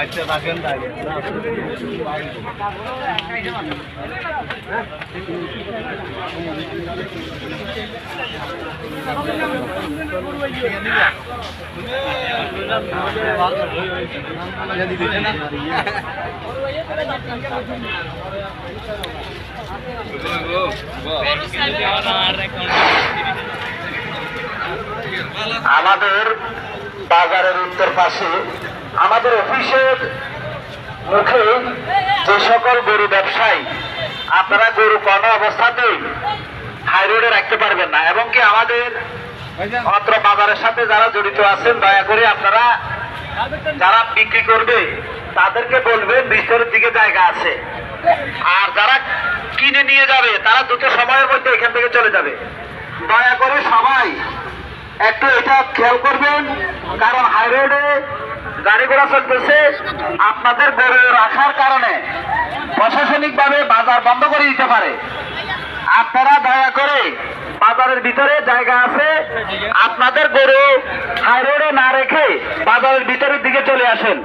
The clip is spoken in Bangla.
আচ্ছা রাখেন তাহলে আমাদের বাজারের উত্তর পাশে, আমাদের অফিসের মুখে যে সকল গরু ব্যবসায়ী, আপনারা গরু কোনো অবস্থাতেই হাই রোডে রাখতে পারবেন না। এবং কি আমাদের অত্র বাজারের সাথে যারা জড়িত আছেন, দয়া করে আপনারা যারা বিক্রি করবে, তাদেরকে বলবেন বিস্তরের দিকে জায়গা আছে। আর যারা কিনে নিয়ে যাবে, তারা দ্রুত সময়ের মধ্যে এখান থেকে চলে যাবে। দয়া করে সবাই একটু এটা খেয়াল করবেন, কারণ হাই রোডে গাড়ি ঘোড়া চলতেছে। আপনাদের গরু রাখার কারণে প্রশাসনিকভাবে বাজার বন্ধ করে দিতে পারে। আপনারা দয়া করে বাজারের ভিতরে জায়গা আছে। আপনাদের গরু হাইরোডে না রেখে বাজারের ভিতরের দিকে চলে আসেন।